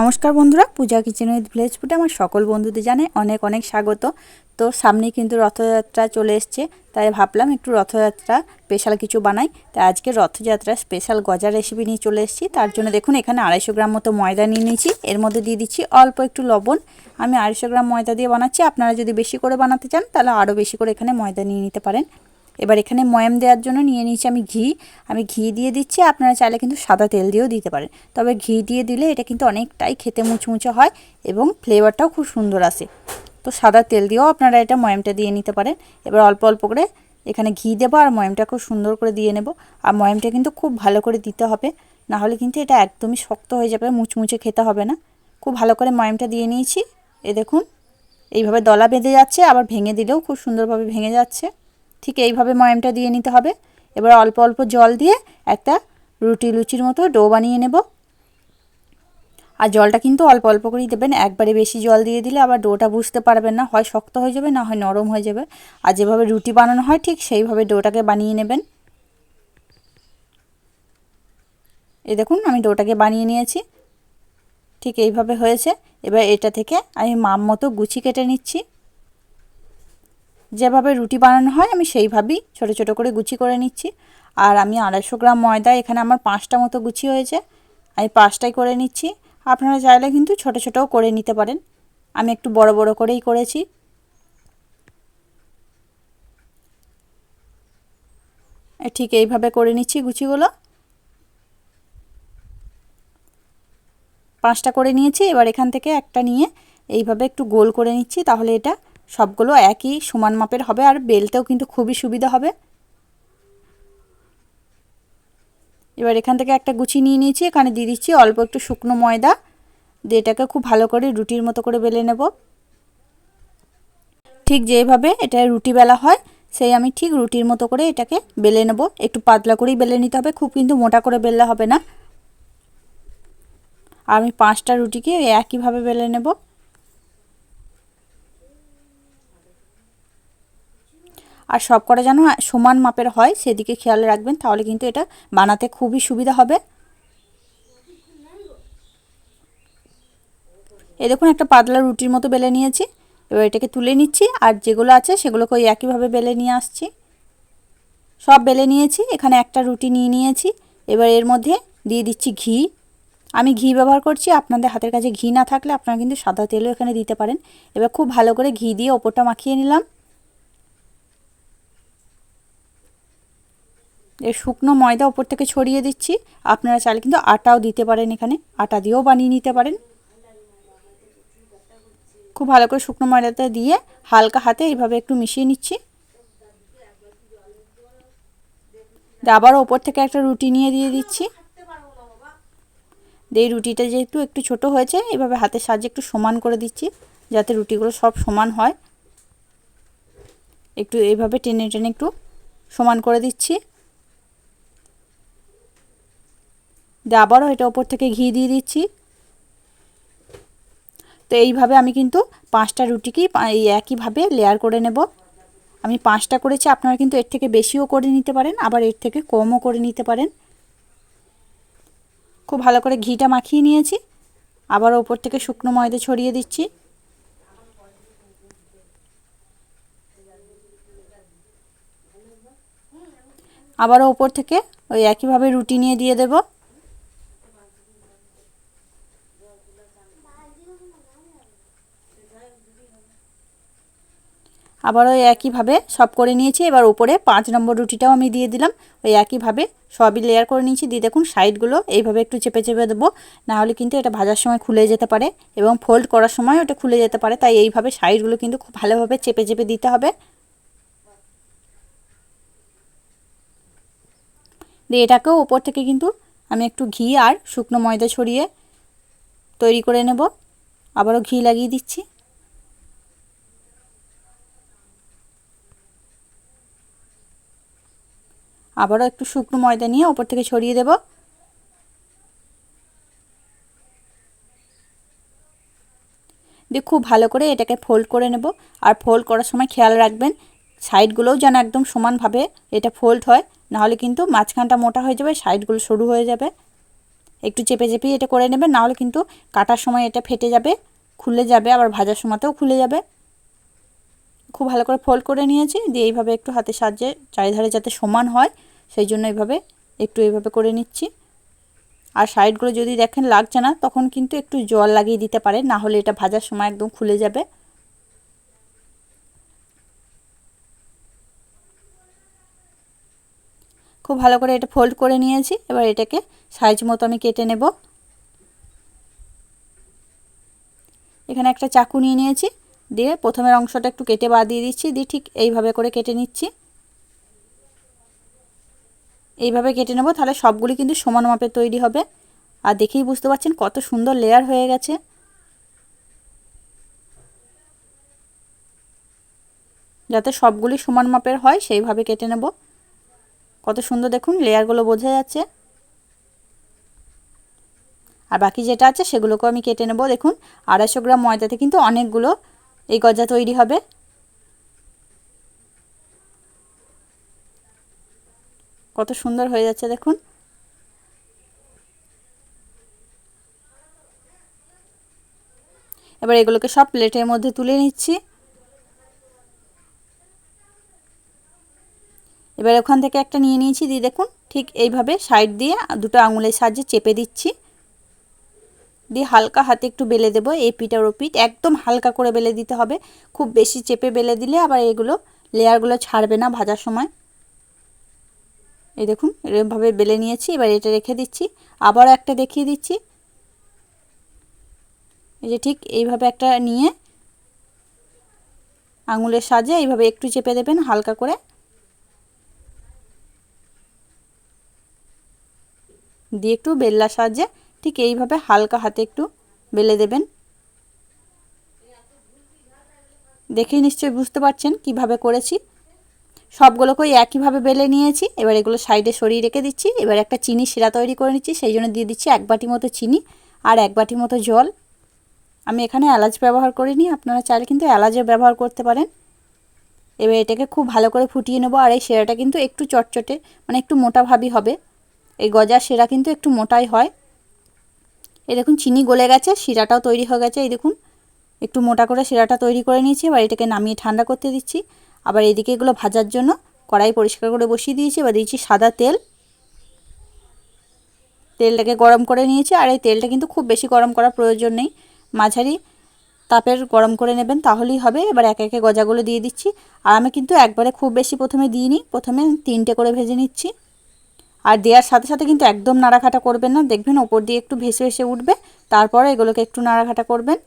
নমস্কার বন্ধুরা, পূজা kitchen with village ফুটে আমার সকল বন্ধুদের জানে অনেক অনেক স্বাগত। তো সামনেই কিন্তু রথযাত্রা চলে এসছে, তাই ভাবলাম একটু রথযাত্রা স্পেশাল কিছু বানাই। তাই আজকে রথযাত্রা স্পেশাল গজা রেসিপি নিয়ে চলে এসেছি, তার জন্য দেখুন এখানে আড়াইশো গ্রাম মতো ময়দা নিয়ে নিয়েছি। এর মধ্যে দিয়ে দিচ্ছি অল্প একটু লবণ। আমি আড়াইশো গ্রাম ময়দা দিয়ে বানাচ্ছি, আপনারা যদি বেশি করে বানাতে চান তাহলে আরও বেশি করে এখানে ময়দা নিয়ে নিতে পারেন। এবার এখানে ময়াম দেওয়ার জন্য নিয়ে নিয়েছি আমি ঘি। আমি ঘি দিয়ে দিচ্ছি, আপনারা চাইলে কিন্তু সাদা তেল দিয়েও দিতে পারেন। তবে ঘি দিয়ে দিলে এটা কিন্তু অনেকটাই খেতে মুচমুচে হয় এবং ফ্লেভারটাও খুব সুন্দর আসে। তো সাদা তেল দিয়েও আপনারা এটা ময়ামটা দিয়ে নিতে পারেন। এবার অল্প অল্প করে এখানে ঘি দেবো আর ময়ামটা খুব সুন্দর করে দিয়ে নেব। আর ময়ামটা কিন্তু খুব ভালো করে দিতে হবে নাহলে কিন্তু এটা একদমই শক্ত হয়ে যাবে, মুচমুচে খেতে হবে না। খুব ভালো করে ময়ামটা দিয়ে নিয়েছি। এ দেখুন, এইভাবে দলা বেঁধে যাচ্ছে, আবার ভেঙে দিলেও খুব সুন্দরভাবে ভেঙে যাচ্ছে। ঠিক এইভাবে ময়ামটা দিয়ে নিতে হবে। এবার অল্প অল্প জল দিয়ে একটা রুটি লুচির মতো ডো বানিয়ে নেব। আর জলটা কিন্তু অল্প অল্প করেই দেবেন। একবারে বেশি জল দিয়ে দিলে আবার ডোটা বুঝতে পারবেন না। হয় শক্ত হয়ে যাবে না হয় নরম হয়ে যাবে। আর যেভাবে রুটি বানানো হয় ঠিক সেইভাবে ডোটাকে বানিয়ে নেবেন। এই দেখুন, আমি ডোটাকে বানিয়ে নিয়েছি। ঠিক এইভাবে হয়েছে। এবার এটা থেকে আমি মাম মতো গুছি কেটে নিচ্ছি। যেভাবে রুটি বানানো হয়, আমি সেইভাবেই ছোট ছোট করে গুছি করে নিচ্ছি। আর আমি আড়াইশো গ্রাম ময়দা, এখানে আমার পাঁচটা মতো গুছি হয়েছে। আমি পাঁচটাই করে নিচ্ছি। আপনারা চাইলে কিন্তু ছোট ছোটও করে নিতে পারেন। আমি একটু বড় বড় করেই করেছি। ঠিক এইভাবে করে নিচ্ছি গুছিগুলো। পাঁচটা করে নিয়েছি। এবার এখান থেকে একটা নিয়ে এইভাবে একটু গোল করে নিচ্ছি, তাহলে এটা সবগুলো একই সমান মাপের হবে আর বেলতেও কিন্তু খুবই সুবিধা হবে। এবার এখান থেকে একটা গুছি নিয়ে নিয়েছি, এখানে দিয়ে দিচ্ছি অল্প একটু শুকনো ময়দা। দিয়ে এটাকে খুব ভালো করে রুটির মতো করে বেলে নেব। ঠিক যেভাবে এটা রুটি বেলা হয়, সেই আমি ঠিক রুটির মতো করে এটাকে বেলে নেব। একটু পাতলা করেই বেলে নিতে হবে, খুব কিন্তু মোটা করে বেললে হবে না। আমি পাঁচটা রুটিকে একইভাবে বেলে নেব। আর সব কটা যেন সমান মাপের হয়, সেদিকে খেয়াল রাখবেন, তাহলে কিন্তু এটা বানাতে খুবই সুবিধা হবে। এ দেখুন, একটা পাতলা রুটির মতো বেলে নিয়েছি। এবার এটাকে তুলে নিচ্ছি, আর যেগুলো আছে সেগুলোকে ওই একইভাবে বেলে নিয়ে আসছি। সব বেলে নিয়েছি, এখানে একটা রুটি নিয়ে নিয়েছি। এবার এর মধ্যে দিয়ে দিচ্ছি ঘি। আমি ঘি ব্যবহার করছি, আপনাদের হাতের কাছে ঘি না থাকলে আপনারা কিন্তু সাদা তেলও এখানে দিতে পারেন। এবার খুব ভালো করে ঘি দিয়ে ওপরটা মাখিয়ে নিলাম। শুকনো ময়দা ওপর থেকে ছড়িয়ে দিচ্ছি। আপনারা চাইলে কিন্তু আটাও দিতে পারেন এখানে। আটা দিয়েও বানিয়ে নিতে পারেন। খুব ভালো করে শুকনো ময়দাটা দিয়ে হালকা হাতে এইভাবে একটু মিশিয়ে নিচ্ছি। আবারও ওপর থেকে একটা রুটি নিয়ে দিয়ে দিচ্ছি। এই রুটিটা যেহেতু একটু ছোট হয়েছে, এভাবে হাতের সাহায্যে একটু সমান করে দিচ্ছি, যাতে রুটিগুলো সব সমান হয়। একটু এইভাবে টেনে টেনে একটু সমান করে দিচ্ছি। দিয়ে আবারও এটা ওপর থেকে ঘি দিয়ে দিচ্ছি। তো এইভাবে আমি কিন্তু পাঁচটা রুটিকেই এই একইভাবে লেয়ার করে নেব। আমি পাঁচটা করেছি, আপনারা কিন্তু এর থেকে বেশিও করে নিতে পারেন, আবার এর থেকে কমও করে নিতে পারেন। খুব ভালো করে ঘিটা মাখিয়ে নিয়েছি। আবার ওপর থেকে শুকনো ময়দা ছড়িয়ে দিচ্ছি। আবারও ওপর থেকে ওই একইভাবে রুটি নিয়ে দিয়ে দেবো। আবার ওই একইভাবে সব করে নিয়েছি। এবার উপরে পাঁচ নম্বর রুটিটাও আমি দিয়ে দিলাম। ওই একইভাবে সবই লেয়ার করে নিয়েছি। দিয়ে দেখুন সাইডগুলো এইভাবে একটু চেপে চেপে দেবো। নাহলে কিন্তু এটা ভাজার সময় খুলে যেতে পারে এবং ফোল্ড করার সময় ওটা খুলে যেতে পারে। তাই এইভাবে সাইডগুলো কিন্তু খুব ভালোভাবে চেপে চেপে দিতে হবে। দিয়ে এটাকেও ওপর থেকে কিন্তু আমি একটু ঘি আর শুকনো ময়দা ছড়িয়ে তৈরি করে নেব। আবারও ঘি লাগিয়ে দিচ্ছি। আবারও একটু শুকনো ময়দা নিয়ে ওপর থেকে ছড়িয়ে দেব। দিয়ে খুব ভালো করে এটাকে ফোল্ড করে নেব। আর ফোল্ড করার সময় খেয়াল রাখবেন সাইডগুলোও যেন একদম সমানভাবে এটা ফোল্ড হয়, নাহলে কিন্তু মাঝখানটা মোটা হয়ে যাবে সাইডগুলো সরু হয়ে যাবে। একটু চেপে চেপে এটা করে নেবেন, নাহলে কিন্তু কাটার সময় এটা ফেটে যাবে, খুলে যাবে, আবার ভাজার সময়তেও খুলে যাবে। খুব ভালো করে ফোল্ড করে নিয়েছি। দিয়ে এইভাবে একটু হাতে সাহায্যে চারিধারে যাতে সমান হয়, সেই জন্য এইভাবে একটু এইভাবে করে নিচ্ছি। আর সাইডগুলো যদি দেখেন লাগছে না, তখন কিন্তু একটু জল লাগিয়ে দিতে পারে না হলে এটা ভাজার সময় একদম খুলে যাবে। খুব ভালো করে এটা ফোল্ড করে নিয়েছি, এবার এটাকে সাইজ মতো আমি কেটে নেব। এখানে একটা চাকু নিয়ে নিয়েছি। দিয়ে প্রথমের অংশটা একটু কেটে বাদ দিয়ে দিচ্ছি, দিয়ে ঠিক এইভাবে করে কেটে নিচ্ছি। এইভাবে কেটে নেব, তাহলে সবগুলি কিন্তু সমান মাপে তৈরি হবে। আর দেখেই বুঝতে পারছেন কত সুন্দর লেয়ার হয়ে গেছে। যাতে সবগুলি সমান মাপের হয়, সেইভাবে কেটে নেব। কত সুন্দর দেখুন লেয়ারগুলো বোঝা যাচ্ছে। আর বাকি যেটা আছে, সেগুলোকেও আমি কেটে নেব। দেখুন, আড়াইশো গ্রাম ময়দাতে কিন্তু অনেকগুলো এই গজা তৈরি হবে। কত সুন্দর হয়ে যাচ্ছে দেখুন। এবার এগুলোকে সব প্লেটের মধ্যে তুলে নিচ্ছি। এবার ওখান থেকে একটা নিয়ে নিয়েছি, দিয়ে দেখুন ঠিক এইভাবে সাইড দিয়ে দুটো আঙুলের সাহায্যে চেপে দিচ্ছি। দিয়ে হালকা হাতে একটু বেলে দেবো, এই পিঠ ও পিঠ। একদম হালকা করে বেলে দিতে হবে। খুব বেশি চেপে বেলে দিলে আবার এগুলো লেয়ারগুলো ছাড়বে না ভাজার সময়। এই দেখুন, এরকমভাবে বেলে নিয়েছি, এবার এটা রেখে দিচ্ছি। আবারও একটা দেখিয়ে দিচ্ছি। এই যে ঠিক এইভাবে একটা নিয়ে আঙুলের সাজে এইভাবে একটু চেপে দেবেন হালকা করে। দিয়ে একটু বেল্লার সাহায্যে ঠিক এইভাবে হালকা হাতে একটু বেলে দেবেন। দেখেই নিশ্চয়ই বুঝতে পারছেন কীভাবে করেছি। সবগুলোকেই একইভাবে বেলে নিয়েছি, এবার এগুলো সাইডে সরিয়ে রেখে দিচ্ছি। এবার একটা চিনি শিরা তৈরি করে নিচ্ছি, সেই জন্য দিয়ে দিচ্ছি এক বাটি মতো চিনি আর এক বাটি মতো জল। আমি এখানে এলাচ ব্যবহার করিনি, আপনারা চাইলে কিন্তু এলাচও ব্যবহার করতে পারেন। এবার এটাকে খুব ভালো করে ফুটিয়ে নেব আর এই শিরাটা কিন্তু একটু চটচটে মানে একটু মোটাভাবই হবে। এই গজার সেরা কিন্তু একটু মোটাই হয়। এই দেখুন, চিনি গলে গেছে, শিরাটাও তৈরি হয়ে গেছে, এই দেখুন। একটু মোটা করে শিরাটা তৈরি করে নিয়েছি, এবার এটাকে নামিয়ে ঠান্ডা করতে দিচ্ছি। আবার এদিকে এগুলো ভাজার জন্য কড়াই পরিষ্কার করে বসিয়ে দিয়েছি, এবার দিয়েছি সাদা তেল। তেলটাকে গরম করে নিয়েছি, আর এই তেলটা কিন্তু খুব বেশি গরম করার প্রয়োজন নেই। মাঝারি তাপের গরম করে নেবেন, তাহলেই হবে। এবার একে একে গজাগুলো দিয়ে দিচ্ছি। আর আমি কিন্তু একবারে খুব বেশি প্রথমে দিইনি, প্রথমে তিনটে করে ভেজে নিচ্ছি। আর দেওয়ার সাথে সাথে কিন্তু একদম নাড়াঘাটা করবেন না। দেখবেন ওপর দিয়ে একটু ভেসে ভেসে উঠবে, তারপরে এগুলোকে একটু নাড়াঘাটা করবেন।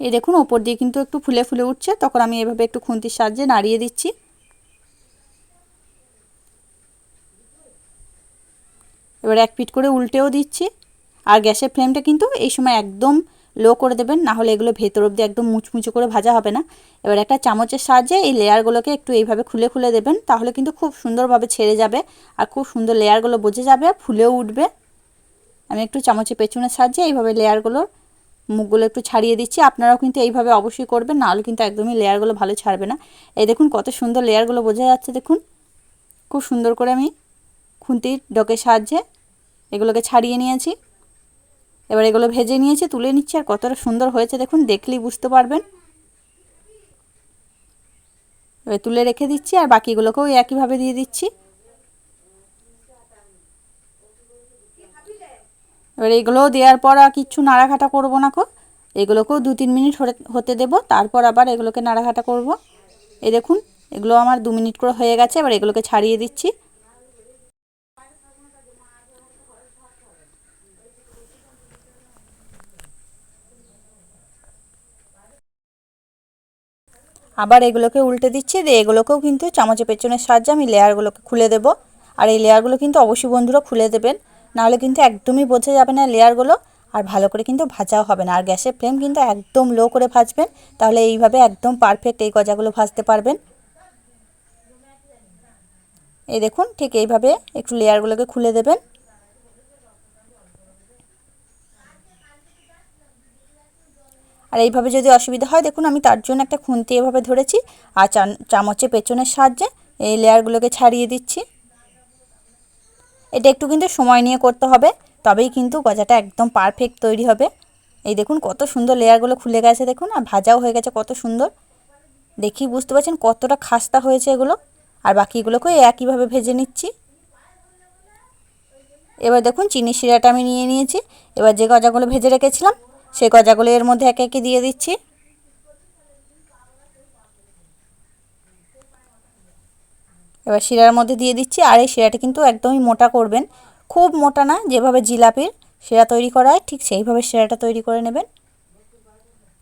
এই দেখুন, ওপর দিয়ে কিন্তু একটু ফুলে ফুলে উঠছে। তখন আমি এভাবে একটু খুন্তির সাহায্যে নাড়িয়ে দিচ্ছি। এবার এক পিট করে উল্টেও দিচ্ছি। আর গ্যাসের ফ্লেমটা কিন্তু এই সময় একদম লো করে দেবেন না হলে এগুলো ভেতর অব্দি একদম মুচমুচো করে ভাজা হবে না। এবার একটা চামচের সাহায্যে এই লেয়ারগুলোকে একটু এইভাবে খুলে খুলে দেবেন, তাহলে কিন্তু খুব সুন্দরভাবে ছেড়ে যাবে আর খুব সুন্দর লেয়ারগুলো বোঝে যাবে, ফুলেও উঠবে। আমি একটু চামচের পেছনের সাহায্যে এইভাবে লেয়ারগুলোর মুখগুলো একটু ছাড়িয়ে দিচ্ছি, আপনারাও কিন্তু এইভাবে অবশ্যই করবেন, নাহলে কিন্তু একদমই লেয়ারগুলো ভালো ছাড়বে না। এই দেখুন কত সুন্দর লেয়ারগুলো বোঝা যাচ্ছে, দেখুন। খুব সুন্দর করে আমি খুন্তির ডকের সাহায্যে এগুলোকে ছাড়িয়ে নিয়েছি। এবার এগুলো ভেজে নিয়েছি, তুলে নিচ্ছি আর কতটা সুন্দর হয়েছে দেখুন, দেখলেই বুঝতে পারবেন। এবার তুলে রেখে দিচ্ছি আর বাকিগুলোকেও একইভাবে দিয়ে দিচ্ছি। এবার এগুলোও দেওয়ার পর আর কিচ্ছু নাড়াঘাটা করব না কো। এগুলোকেও দু তিন মিনিট হতে দেব, তারপর আবার এগুলোকে নাড়াঘাটা করব। এ দেখুন, এগুলো আমার দু মিনিট করে হয়ে গেছে, এবার এগুলোকে ছাড়িয়ে দিচ্ছি। আবার এগুলোকে উল্টে দিচ্ছি, দিয়ে এগুলোকেও কিন্তু চামচের পেছনের সাহায্যে আমি লেয়ারগুলোকে খুলে দেব। আর এই লেয়ারগুলো কিন্তু অবশ্যই বন্ধুরা খুলে দেবেন, নাহলে কিন্তু একদমই বোঝা যাবে না লেয়ারগুলো, আর ভালো করে কিন্তু ভাজাও হবে না। আর গ্যাসের ফ্লেম কিন্তু একদম লো করে ভাজবেন, তাহলে এইভাবে একদম পারফেক্ট এই গজাগুলো ভাজতে পারবেন। এই দেখুন, ঠিক এইভাবে একটু লেয়ারগুলোকে খুলে দেবেন। আর এইভাবে যদি অসুবিধা হয়, দেখুন আমি তার জন্য একটা খুন্তি এভাবে ধরেছি আর চামচের পেছনের সাহায্যে এই লেয়ারগুলোকে ছাড়িয়ে দিচ্ছি। এটা একটু কিন্তু সময় নিয়ে করতে হবে, তবেই কিন্তু গজাটা একদম পারফেক্ট তৈরি হবে। এই দেখুন কত সুন্দর লেয়ারগুলো খুলে গেছে দেখুন, আর ভাজাও হয়ে গেছে কত সুন্দর। দেখি বুঝতে পারছেন কতটা খাস্তা হয়েছে এগুলো। আর বাকিগুলোকেও একইভাবে ভেজে নিচ্ছি। এবার দেখুন চিনি শিরাটা আমি নিয়ে নিয়েছি। এবার যে গজাগুলো ভেজে রেখেছিলাম সেই গজাগুলো এর মধ্যে একে একে দিয়ে দিচ্ছি। এবার শিরার মধ্যে দিয়ে দিচ্ছি আর এই শিরাটা কিন্তু একদমই মোটা করবেন। খুব মোটা না, যেভাবে জিলাপির শিরা তৈরি করা হয় ঠিক সেইভাবে শিরাটা তৈরি করে নেবেন।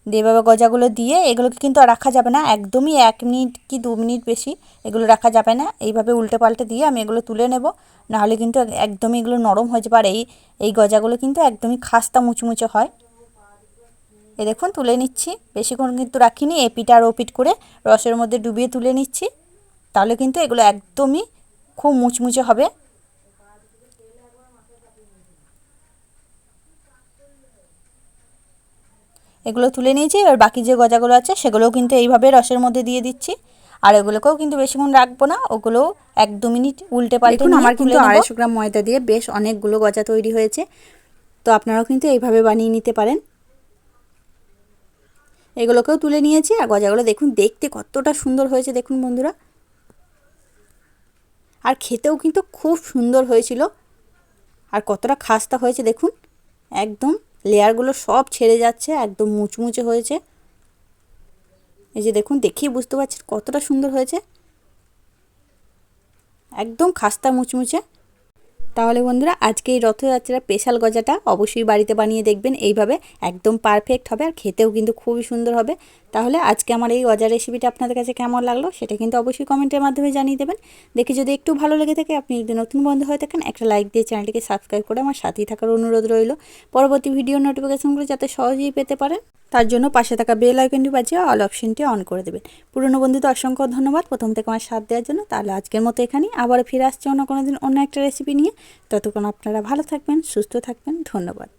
দিয়ে গজাগুলো দিয়ে এগুলোকে কিন্তু আর রাখা যাবে না, একদমই এক মিনিট কি দু মিনিট বেশি এগুলো রাখা যাবে না। এইভাবে উল্টে পাল্টে দিয়ে আমি এগুলো তুলে নেব, নাহলে কিন্তু একদমই এগুলো নরম হয়ে যাবে। আর এই এই গজাগুলো কিন্তু একদমই খাস্তা মুচমুচে হয়। এ দেখুন তুলে নিচ্ছি। বেশিক্ষণ কিন্তু রাখিনি এপিট আর ওপিট করে রসের মধ্যে ডুবিয়ে তুলে নিচ্ছি। তাহলে কিন্তু এগুলো একদমই খুব মুচমুচে হবে। এগুলো তুলে নিয়েছি এবার বাকি যে গজাগুলো আছে সেগুলোও কিন্তু এইভাবে রসের মধ্যে দিয়ে দিচ্ছি। আর এগুলোকেও কিন্তু বেশিক্ষণ রাখব না ওগুলো এক দু মিনিট উল্টে পাল্টে দেখুন আমার কিন্তু আড়াইশো গ্রাম ময়দা দিয়ে বেশ অনেকগুলো গজা তৈরি হয়েছে। তো আপনারাও কিন্তু এইভাবে বানিয়ে নিতে পারেন। এগুলোকেও তুলে নিয়েছি আর গজাগুলো দেখুন, দেখতে কতটা সুন্দর হয়েছে, দেখুন বন্ধুরা। আর খেতেও কিন্তু খুব সুন্দর হয়েছিল। আর কতটা খাস্তা হয়েছে, দেখুন। একদম লেয়ারগুলো সব ছেড়ে যাচ্ছে, একদম মুচমুচে হয়েছে। এই যে দেখুন, দেখেই বুঝতে পারছেন কতটা সুন্দর হয়েছে। একদম খাস্তা মুচমুচে। তাহলে বন্ধুরা, আজকে এই রথযাত্রার স্পেশাল গজাটা অবশ্যই বাড়িতে বানিয়ে দেখবেন। এইভাবে একদম পারফেক্ট হবে আর খেতেও কিন্তু খুবই সুন্দর হবে। তাহলে আজকে আমার এই গজা রেসিপিটা আপনাদের কাছে কেমন লাগল সেটা কিন্তু অবশ্যই কমেন্টের মাধ্যমে জানিয়ে দেবেন। দেখে যদি একটু ভালো লেগে থাকে, আপনি যদি নতুন বন্ধু হয়ে থাকেন, একটা লাইক দিয়ে চ্যানেলটিকে সাবস্ক্রাইব করে আমার সাথেই থাকার অনুরোধ রইল। পরবর্তী ভিডিও নোটিফিকেশনগুলো যাতে সহজেই পেতে পারেন, তার জন্য পাশে থাকা বেল আইকনটি বাজিয়ে অল অপশনটি অন করে দেবেন। পুরনো বন্ধুদের অসংখ্য ধন্যবাদ। প্রথম থেকে আমার সাথ দেওয়ার জন্য তাহলে আজকের মতো এখানেই। আবার ফিরে আসছে অন্য কোনো দিন অন্য একটা রেসিপি নিয়ে। ততক্ষণ আপনারা ভালো থাকবেন, সুস্থ থাকবেন। ধন্যবাদ।